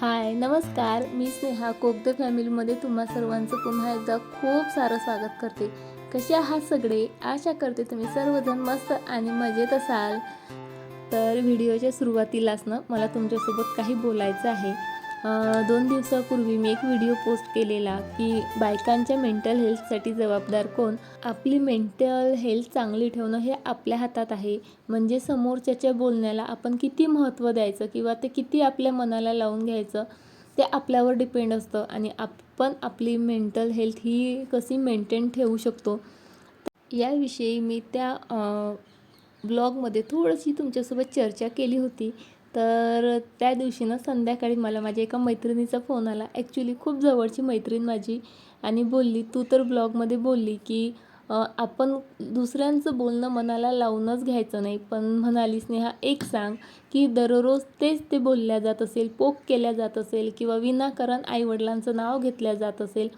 हाय नमस्कार. मी स्नेहा कोकदे फॅमिलीमध्ये तुम्हा सर्वांचं पुन्हा एकदा खूप सारं स्वागत करते. कसे आहात सगळे? आशा करते तुम्ही सर्वजण मस्त आणि मजेत असाल. तर व्हिडिओच्या सुरुवातीलाच ना मला तुमच्यासोबत काही बोलायचं आहे. दोन दिवसापूर्वी मी एक व्हिडिओ पोस्ट केलेला की बायकांच्या मेंटल हेल्थसाठी जबाबदार कोण? आपली मेंटल हेल्थ चांगली ठेवणं हे आपल्या हातात आहे. म्हणजे समोरच्याच्या बोलण्याला आपण किती महत्त्व द्यायचं किंवा ते किती आपल्या मनाला लावून घ्यायचं ते आपल्यावर डिपेंड असतं आणि आपण आपली मेंटल हेल्थ ही कशी मेंटेन ठेवू शकतो? याविषयी मी त्या ब्लॉगमध्ये थोडीशी तुमच्यासोबत चर्चा केली होती. तर त्या दिवशी ना संध्याकाळी मला माझ्या एका मैत्रिणीचा फोन आला. ॲक्च्युली खूप जवळची मैत्रीण माझी आणि बोलली तू तर ब्लॉगमध्ये बोलली की आपण दुसऱ्यांचं बोलणं मनाला लावूनच घ्यायचं नाही. पण म्हणाली स्नेहा एक सांग की दररोज तेच ते बोलल्या जात असेल पोक केल्या जात असेल किंवा विनाकारण आईवडिलांचं नाव घेतल्या जात असेल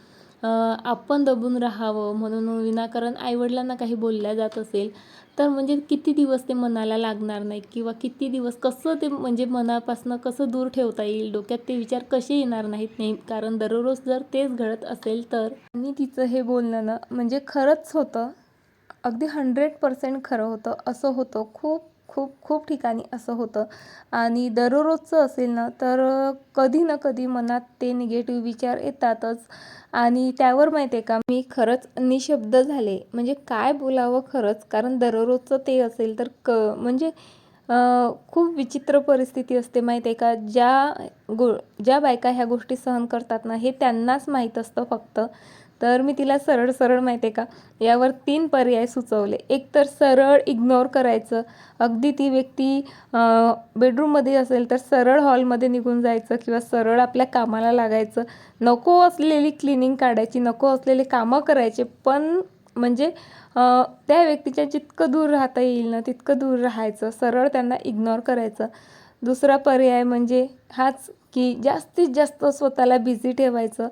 आपण दबून राहावं म्हणून विनाकारण आईवडिलांना काही बोलल्या जात असेल तर म्हणजे किती दिवस ते मनाला लागणार नाही किंवा किती दिवस कसं ते म्हणजे मनापासनं कसं दूर ठेवता येईल? डोक्यात ते विचार कसे येणार नाहीत नाही कारण दररोज जर तेच घडत असेल तर? आणि तिचं हे बोलणं म्हणजे खरंच होतं. अगदी हंड्रेड पर्सेंट खरं होतं. असं होतं. खूप खूप खूप ठिकाणी असं होतं. आणि दररोजचं असेल ना तर कधी ना कधी मनात ते निगेटिव्ह विचार येतातच. आणि त्यावर माहिती आहे का मी खरंच निशब्द झाले. म्हणजे काय बोलावं खरंच? कारण दररोजचं ते असेल तर क म्हणजे खूप विचित्र परिस्थिती असते माहीत आहे का? ज्या गो ज्या बायका ह्या गोष्टी सहन करतात ना हे त्यांनाच माहीत असतं फक्त. तर मी तिला सरळ सरळ माहिती आहे का यावर तीन पर्याय सुचवले. एक तर सरळ इग्नोर करायचं. अगदी ती व्यक्ती बेडरूममध्ये असेल तर सरळ हॉलमध्ये निघून जायचं किंवा सरळ आपल्या कामाला लागायचं. नको असलेली क्लिनिंग काढायची नको असलेले कामं करायचे पण म्हणजे त्या व्यक्तीच्या जितकं दूर राहता येईल ना तितकं दूर राहायचं. सरळ त्यांना इग्नोर करायचं. दुसरा पर्याय म्हणजे हाच की जास्तीत जास्त स्वतःला बिझी ठेवायचं.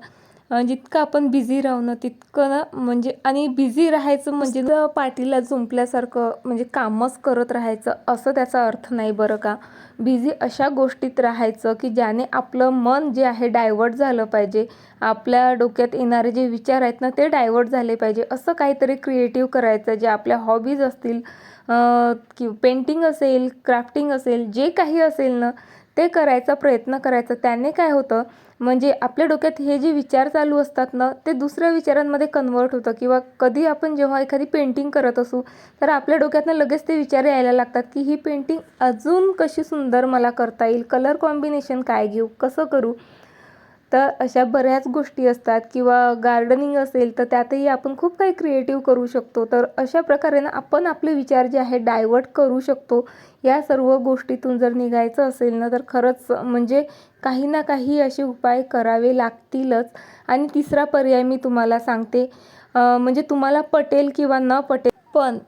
जितकं आपण बिझी राहू ना तितकं ना म्हणजे आणि बिझी राहायचं म्हणजे पाठीला झुंपल्यासारखं म्हणजे कामच करत राहायचं असं त्याचा अर्थ नाही बरं का. बिझी अशा गोष्टीत राहायचं की ज्याने आपलं मन जे आहे डायवर्ट झालं पाहिजे. आपल्या डोक्यात येणारे जे विचार आहेत ना ते डायवर्ट झाले पाहिजे. असं काहीतरी क्रिएटिव्ह करायचं जे आपल्या हॉबीज असतील की कि पेंटिंग असेल क्राफ्टिंग असेल जे काही असेल ना ते करायचा प्रयत्न करायचा. त्याने काय होतं म्हणजे आपल्या डोक्यात हे जे विचार चालू असतात ना ते दुसऱ्या विचारांमध्ये कन्वर्ट होतं. किंवा कधी आपण जेव्हा एखादी पेंटिंग करत असू तर आपल्या डोक्यातनं लगेच ते विचार यायला लागतात की ही पेंटिंग अजून कशी सुंदर मला करता येईल? कलर कॉम्बिनेशन काय घेऊ? कसं करू? तर अशा बऱ्याच गोष्टी असतात. किंवा गार्डनिंग असेल तर त्यातही आपण खूप काही क्रिएटिव्ह करू शकतो. तर अशा प्रकारे ना आपण आपले विचार जे आहे डायवर्ट करू शकतो. या सर्व गोष्टीतून जर निघायचं असेल ना तर खरंच म्हणजे काही ना काही असे उपाय करावे लागतीलच. आणि तिसरा पर्याय मी तुम्हाला सांगते. म्हणजे तुम्हाला पटेल किंवा न पटेल पण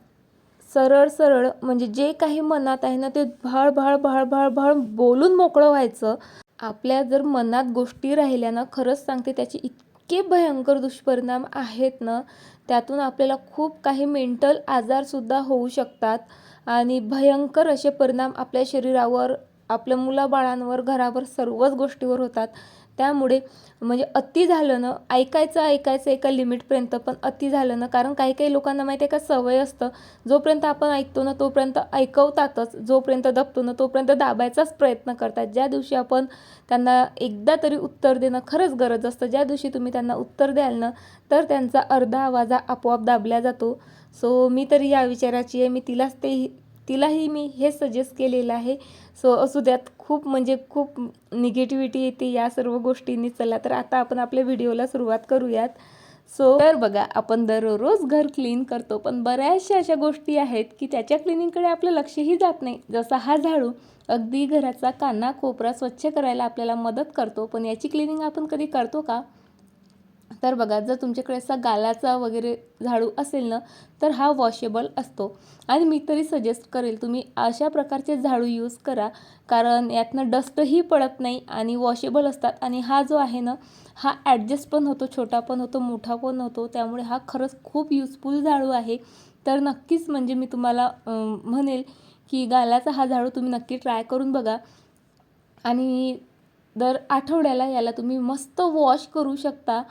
सरळ सरळ म्हणजे जे काही मनात आहे ना ते भाळभाळ भाळ भाळ भाळ भाळ बोलून मोकळं व्हायचं. आपल्या जर मनात गोष्टी राहिल्या ना खरंच सांगते त्याचे इतके भयंकर दुष्परिणाम आहेत ना त्यातून आपल्याला खूप काही मेंटल आजारसुद्धा होऊ शकतात. आणि भयंकर असे परिणाम आपल्या शरीरावर आपल्या मुलाबाळांवर घरावर सर्वच गोष्टीवर होतात. त्यामुळे म्हणजे अति झालं ना ऐकायचं ऐकायचं एका लिमिटपर्यंत पण अति झालं ना कारण काही काही लोकांना माहिती आहे का सवय असतं जोपर्यंत आपण ऐकतो ना तोपर्यंत ऐकवतातच जोपर्यंत दबतो ना तोपर्यंत दाबायचाच प्रयत्न करतात. ज्या दिवशी आपण त्यांना एकदा तरी उत्तर देणं खरंच गरज असतं. ज्या दिवशी तुम्ही त्यांना उत्तर द्याल ना तर त्यांचा अर्धा आवाजा आपोआप दाबला जातो. सो मी तरी या विचाराची आहे. मी तिलाच ते तिलाही मी हे सजेस्ट केलेलं आहे. सो असू द्यात खूप म्हणजे खूप निगेटिव्हिटी येते या सर्व गोष्टींनी. चला तर आता आपण आपल्या व्हिडिओला सुरुवात करूयात. सो तर बघा आपण दररोज घर क्लीन करतो पण बऱ्याचशा अशा गोष्टी आहेत की त्याच्या क्लिनिंगकडे आपलं लक्षही जात नाही. जसा हा झाडू अगदी घराचा काना कोपरा स्वच्छ करायला आपल्याला मदत करतो पण याची क्लिनिंग आपण कधी करतो का? तर बघा जर तुमच्याकडे असा गालाचा वगैरे झाडू असेल ना तर हा वॉशेबल असतो. आणि मी तरी सजेस्ट करेल तुम्ही अशा प्रकारचे झाडू यूज करा. कारण यातनं डस्टही पडत नाही आणि वॉशेबल असतात. आणि हा जो आहे ना हा ॲडजस्ट पण होतो छोटा पण होतो मोठा पण होतो. त्यामुळे हा खरंच खूप यूजफुल झाडू आहे. तर नक्कीच म्हणजे मी तुम्हाला म्हणेल की गालाचा हा झाडू तुम्ही नक्की ट्राय करून बघा. आणि दर आठवड्याला याला तुम्ही मस्त वॉश करू शकता.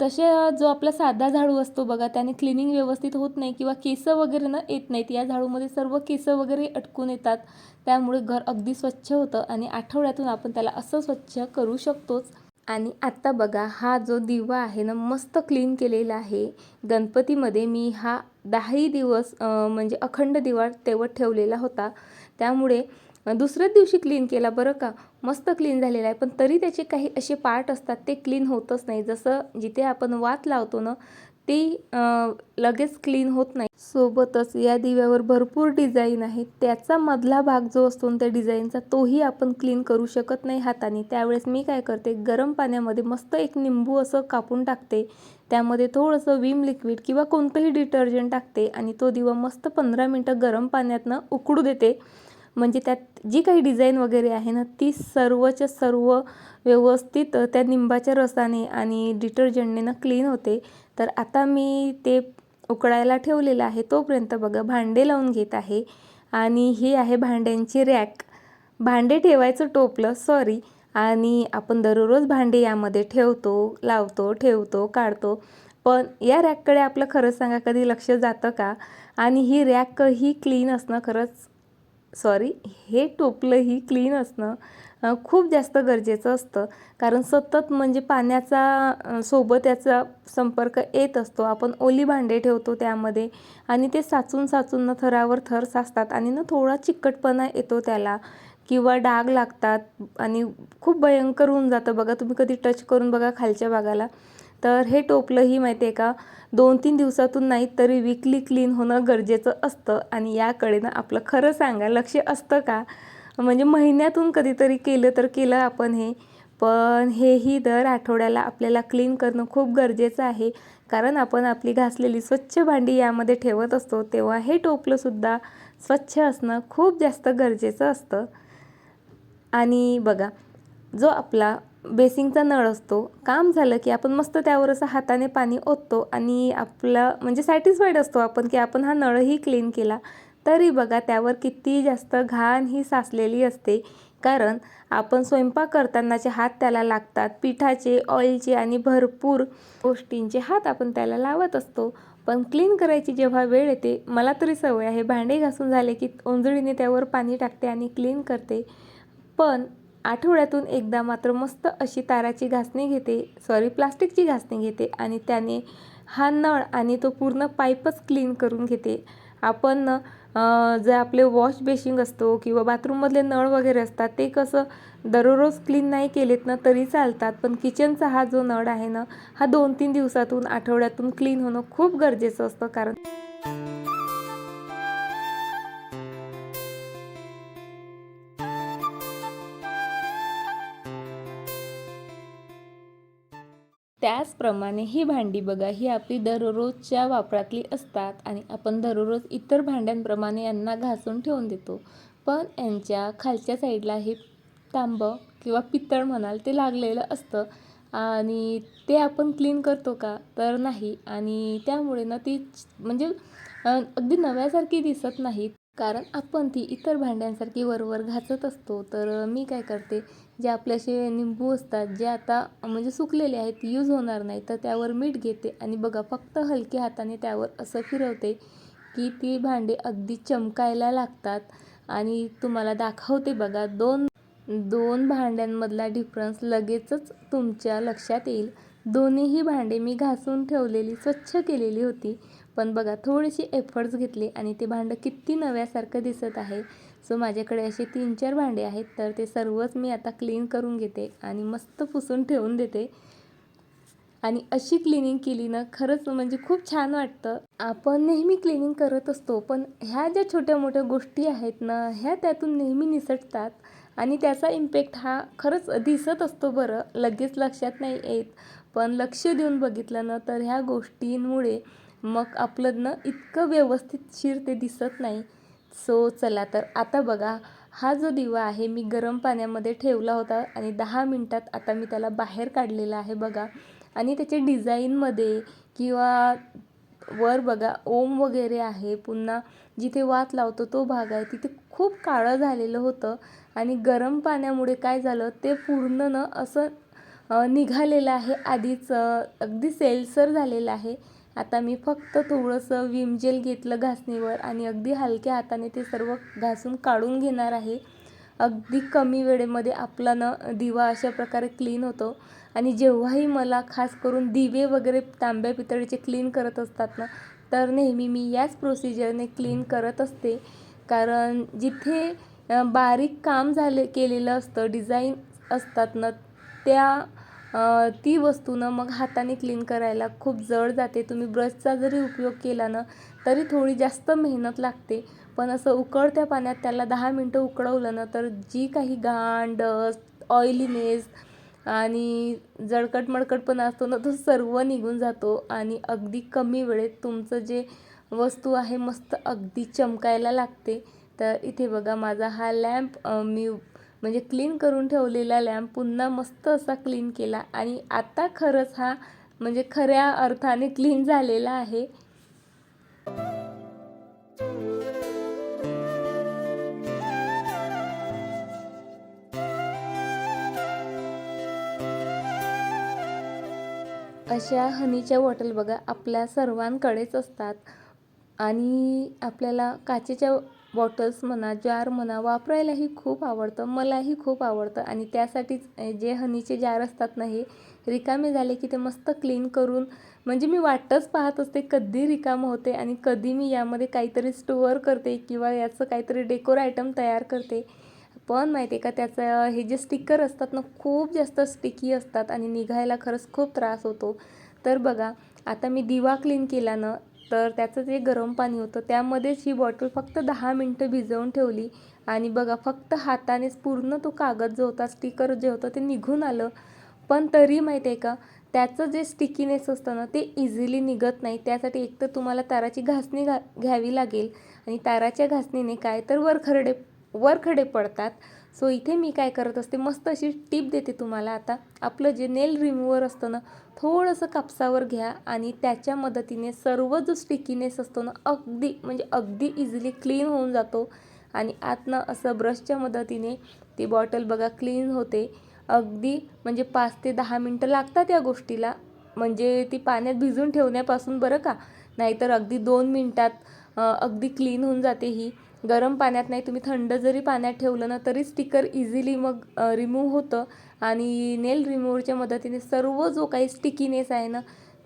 तसे जो आपला साधा झाडू असतो बघा त्याने क्लिनिंग व्यवस्थित होत नाही किंवा केस वगैरे न येत नाहीत या झाडूमध्ये सर्व केस वगैरे अटकून येतात. त्यामुळे घर अगदी स्वच्छ होतं आणि आठवड्यातून आपण त्याला असं स्वच्छ करू शकतोच. आणि आत्ता बघा हा जो दिवा आहे ना मस्त क्लीन केलेला आहे. गणपतीमध्ये मी हा दहाही दिवस म्हणजे अखंड दिवा तेवत ठेवलेला होता. त्यामुळे दुसऱ्याच दिवशी क्लीन केला बरं का? मस्त क्लीन झालेला आहे. पण तरी त्याचे काही असे पार्ट असतात ते क्लीन होतच नाही. जसं जिथे आपण वात लावतो ना ती लगेच क्लीन होत नाही. सोबतच या दिव्यावर भरपूर डिझाईन आहे त्याचा मधला भाग जो असतो त्या डिझाईनचा तोही आपण क्लीन करू शकत नाही हाताने. त्यावेळेस मी काय करते गरम पाण्यामध्ये मस्त एक निंबू असं कापून टाकते. त्यामध्ये थोडंसं विम लिक्विड किंवा कोणतंही डिटर्जंट टाकते आणि तो दिवा मस्त पंधरा मिनटं गरम पाण्यातनं उकडू देते. म्हणजे त्यात जी काही डिझाईन वगैरे आहे ना ती सर्वच्या सर्व व्यवस्थित त्या निंबाच्या रसाने आणि डिटर्जंटने ना क्लीन होते. तर आता मी ते उकळायला ठेवलेलं आहे तोपर्यंत बघा भांडे लावून घेत आहे. आणि ही आहे भांड्यांची रॅक भांडे ठेवायचं टोपलं सॉरी आणि आपण दररोज भांडे यामध्ये ठेवतो लावतो ठेवतो काढतो. पण या रॅककडे आपलं खरंच सांगा कधी लक्ष जातं का? आणि ही रॅक ही क्लीन असणं खरंच सॉरी हे टोपलंही क्लीन असणं खूप जास्त गरजेचं असतं. कारण सतत म्हणजे पाण्याचा सोबत याचा संपर्क येत असतो. आपण ओली भांडे ठेवतो त्यामध्ये आणि ते साचून साचून न थरावर थर साचतात आणि ना थोडा चिकटपणा येतो त्याला किंवा डाग लागतात आणि खूप भयंकर होऊन जातं. बघा तुम्ही कधी टच करून बघा खालच्या भागाला. तर हे टोपलंही माहिती आहे का दोन तीन दिवसातून नाही तरी विकली क्लीन होणं गरजेचं असतं. आणि याकडे ना आपलं खरं सांगा लक्ष असतं का? म्हणजे महिन्यातून कधीतरी केलं तर केलं आपण हे. पण हेही दर आठवड्याला आपल्याला क्लीन करणं खूप गरजेचं आहे. कारण आपण आपली घासलेली स्वच्छ भांडी यामध्ये ठेवत असतो तेव्हा हे टोपलंसुद्धा स्वच्छ असणं खूप जास्त गरजेचं असतं. आणि बघा जो आपला बेसिंगचा नळ असतो. काम झालं की आपण मस्त त्यावर असं हाताने पाणी ओततो आणि आपलं म्हणजे सॅटिस्फाईड असतो आपण की आपण हा नळही क्लीन केला. तरी बघा त्यावर किती जास्त घाण ही साचलेली असते. कारण आपण स्वयंपाक करतानाचे हात त्याला लागतात. पिठाचे ऑइलचे आणि भरपूर गोष्टींचे हात आपण त्याला लावत असतो. पण क्लीन करायची जेव्हा वेळ येते मला तरी सवय आहे. भांडे घासून झाले की ओंजळीने त्यावर पाणी टाकते आणि क्लीन करते. पण आठवड्यातून एकदा मात्र मस्त अशी ताराची घासणी घेते. सॉरी प्लास्टिकची घासणी घेते आणि त्याने हा नळ आणि तो पूर्ण पाईपच क्लीन करून घेते. आपण जे आपले वॉश बेसिंग असतो किंवा बाथरूममधले नळ वगैरे असतात ते कसं दररोज क्लीन नाही केलेत ना तरी चालतात. पण किचनचा हा जो नळ आहे ना हा दोन तीन दिवसातून आठवड्यातून क्लीन होणं खूप गरजेचं असतं. कारण त्याचप्रमाणे ही भांडी बघा ही आपली दररोजच्या वापरातली असतात आणि आपण दररोज इतर भांड्यांप्रमाणे यांना घासून ठेवून देतो. पण यांच्या खालच्या साईडला हे तांबं किंवा पितळ म्हणाल ते लागलेलं असतं आणि ते आपण क्लीन करतो का? तर नाही आणि त्यामुळे ना ती म्हणजे अगदी नव्यासारखी दिसत नाहीत कारण आपण ती इतर भांड्यांसारखी वरवर घासत असतो. तर मी काय करते जे आपले असे निंबू असतात जे आता म्हणजे सुकलेले आहेत यूज होणार नाही तर त्यावर मीठ घेते आणि बघा फक्त हलक्या हाताने त्यावर असं फिरवते की ती भांडे अगदी चमकायला लागतात. आणि तुम्हाला दाखवते बघा दोन दोन भांड्यांमधला डिफरन्स लगेचच तुमच्या लक्षात येईल. दोन्हीही भांडे मी घासून ठेवलेली स्वच्छ केलेली होती. पण बघा थोडेसे एफर्ट्स घेतले आणि ते भांडं किती नव्यासारखं दिसत आहे. सो माझ्याकडे असे तीन चार भांडे आहेत तर ते सर्वच मी आता क्लीन करून घेते आणि मस्त पुसून ठेवून देते. आणि अशी क्लिनिंग केली ना खरंच म्हणजे खूप छान वाटतं. आपण नेहमी क्लिनिंग करत असतो पण ह्या ज्या छोट्या मोठ्या गोष्टी आहेत ना ह्या त्यातून नेहमी निसटतात आणि त्याचा इम्पॅक्ट हा खरंच दिसत असतो बरं. लगेच लक्षात नाही येत. पण लक्ष देऊन बघितलं ना तर ह्या गोष्टींमुळे मग आपलं न इतकं व्यवस्थितशीर ते दिसत नाही. सो चला तर आता बघा हा जो दिवा आहे मी गरम पाण्यामध्ये ठेवला होता आणि दहा मिनटात आता मी त्याला बाहेर काढलेला आहे बघा. आणि त्याच्या डिझाईनमध्ये किंवा वर बघा ओम वगैरे आहे. पुन्हा जिथे वात लावतो तो भाग आहे. तिथे खूप काळं झालेलं होतं आणि गरम पाण्यामुळे काय झालं ते पूर्ण न असं निघालेलं आहे. आधीच अगदी सेलसर झालेलं आहे. आता मी फक्त थोडंसं विम जेल घेतलं घासणीवर आणि अगदी हलक्या हाताने ते सर्व घासून काढून घेणार आहे. अगदी कमी वेळेमध्ये आपला न दिवा अशा प्रकारे क्लीन होतो. आणि जेव्हाही मला खास करून दिवे वगैरे तांब्या पितळीचे क्लीन करत असतात ना तर नेहमी मी याच प्रोसिजरने क्लीन करत असते. कारण जिथे बारीक काम झाले केलेलं असतं डिझाईन असतात ना त्या ती वस्तू ना मग हाताने क्लीन करायला खूप जड जाते. तुम्ही ब्रशचा जरी उपयोग केला ना तरी थोडी जास्त मेहनत लागते. पण असं उकळत्या पाण्यात त्याला दहा मिनटं उकळवलं ना तर जी काही घाण डस्ट ऑइलीनेस आणि जळकट मळकटपणा असतो ना तो सर्व निघून जातो आणि अगदी कमी वेळेत तुमचं जे वस्तू आहे मस्त अगदी चमकायला लागते. तर इथे बघा माझा हा लॅम्प मी म्हणजे क्लीन करून ठेवलेला लॅम्प पुन्हा मस्त असा क्लीन केला. आणि आता खरंच हा म्हणजे खऱ्या अर्थाने क्लीन झालेला आहे. अशा हनीच्या बॉटल बघा आपल्या सर्वांकडेच असतात. आणि आपल्याला काचेच्या बॉटल्स म्हणा जार म्हणा वापरायलाही खूप आवडतं मलाही खूप आवडतं. आणि त्यासाठीच जे हनीचे जार असतात ना हे रिकामे झाले की ते मस्त क्लीन करून म्हणजे मी वाटच पाहत असते कधी रिकामं होते आणि कधी मी यामध्ये काहीतरी स्टोअर करते किंवा याचं काहीतरी डेकोर आयटम तयार करते. पण माहिती आहे का त्याचं हे जे स्टिकर असतात ना खूप जास्त स्टिकी असतात आणि निघायला खरंच खूप त्रास होतो. तर बघा आता मी दिवा क्लीन केला ना तर त्याचं जे गरम पाणी होतं त्यामध्येच ही बॉटल फक्त दहा मिनटं भिजवून ठेवली. आणि बघा फक्त हातानेच पूर्ण तो कागद जो होता स्टिकर जे होतं ते निघून आलं. पण तरी माहिती आहे का त्याचं जे स्टिकीनेस असतं ना ते इझिली निघत नाही. त्यासाठी एक तर तुम्हाला ताराची घासणी घा घ्यावी लागेल. आणि ताराच्या घासणीने काय तर वरखरडे वरखडे पडतात. सो इथे मी काय करत असते मस्त अशी टीप देते तुम्हाला आता. आपलं जे नेल रिमूवर असतं ना थोडंसं कापसावर घ्या आणि त्याच्या मदतीने सर्व जो स्टिकीनेस असतो ना अगदी म्हणजे अगदी इझिली क्लीन होऊन जातो. आणि आतनं असं ब्रशच्या मदतीने ती बॉटल बघा क्लीन होते. अगदी म्हणजे पाच ते दहा मिनटं लागतात या गोष्टीला. म्हणजे ती पाण्यात भिजून ठेवण्यापासून बरं का? नाहीतर अगदी दोन मिनटात अगदी क्लीन होऊन जाते ही. गरम पाण्यात नाही तुम्ही थंड जरी पाण्यात ठेवलं ना तरी स्टिकर इझिली मग रिमूव्ह होतं. आणि नेल रिमूव्हरच्या मदतीने सर्व जो काही स्टिकीनेस आहे ना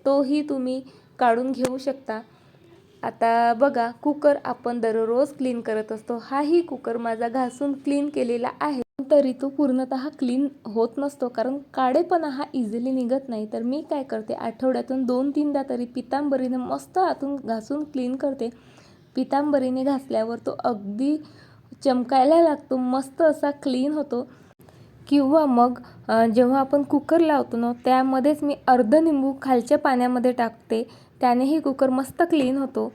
तोही तुम्ही काढून घेऊ शकता. आता बघा कुकर आपण दररोज क्लीन करत असतो. हाही कुकर माझा घासून क्लीन केलेला आहे. तरी तो पूर्णतः क्लीन होत नसतो कारण काळेपणा हा इझिली निघत नाही. तर मी काय करते आठवड्यातून दोन तीनदा तरी पितांबरीने मस्त आतून घासून क्लीन करते. पितांबरीने घासल्यावर तो अगदी चमकायला लागतो. मस्त असा क्लीन होतो. किंवा मग जेव्हा आपण कुकर लावतो ना त्यामध्येच मी अर्ध निंबू खालच्या पाण्यामध्ये टाकते. त्यानेही कुकर मस्त क्लीन होतो.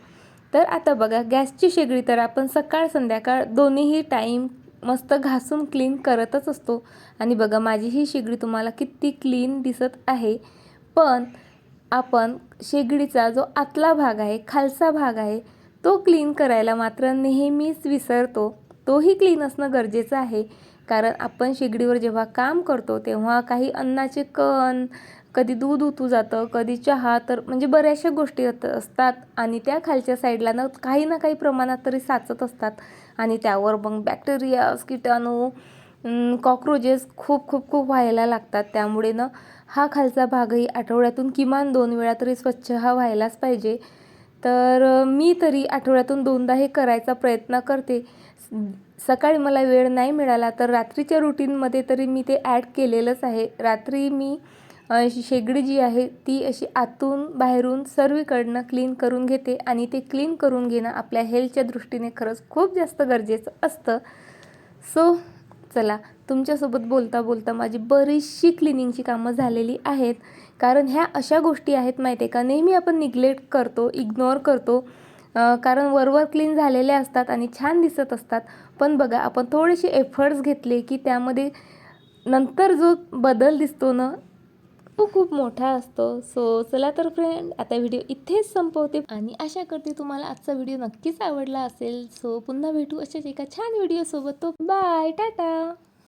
तर आता बघा गॅसची शेगडी तर आपण सकाळ संध्याकाळ दोन्हीही टाईम मस्त घासून क्लीन करतच असतो. आणि बघा माझी ही शेगडी तुम्हाला किती क्लीन दिसत आहे. पण आपण शेगडीचा जो आतला भाग आहे खालचा भाग आहे तो क्लीन करायला मात्र नेहमीच विसरतो. तोही क्लीन असणं गरजेचं आहे. कारण आपण शेगडीवर जेव्हा काम करतो तेव्हा काही अन्नाचे कण कधी दूध उतू जातं कधी चहा तर म्हणजे बऱ्याचशा गोष्टी असतात. आणि त्या खालच्या साईडला ना काही ना काही प्रमाणात तरी साचत असतात. आणि त्यावर मग बॅक्टेरियाज किटाणू कॉक्रोचेस खूप खूप खूप व्हायला लागतात. त्यामुळे ना हा खालचा भागही आठवड्यातून किमान दोन वेळा तरी स्वच्छ हा व्हायलाच पाहिजे. तर मी तरी आठवड्यातून दोनदा हे करायचा प्रयत्न करते. सकाळी मला वेळ नाही मिळाला तर रात्रीच्या रुटीनमध्ये तरी मी ते ॲड केलेलंच आहे. रात्री मी शेगडी जी आहे ती अशी आतून बाहेरून सर्वीकडनं क्लीन करून घेते आणि ते क्लीन करून घेणं आपल्या हेल्थच्या दृष्टीने खरंच खूप जास्त गरजेचं असतं. सो चला तुमच्यासोबत बोलता बोलता माझी बरीचशी क्लिनिंगची कामं झालेली आहेत. कारण ह्या अशा गोष्टी आहेत माहिती आहे का? नेहमी आपण निग्लेक्ट करतो इग्नोर करतो. कारण वरवर क्लीन झालेले असतात आणि छान दिसत असतात. पण बघा आपण थोडेसे एफर्ट्स घेतले की त्यामध्ये नंतर जो बदल दिसतो ना तो खूप मोठा असतो. सो चला तर फ्रेंड आता व्हिडिओ इथेच संपवते. आणि आशा करते तुम्हाला आजचा व्हिडिओ नक्कीच आवडला असेल. सो पुन्हा भेटू अशाच एका छान व्हिडिओसोबत तो बाय टाटा!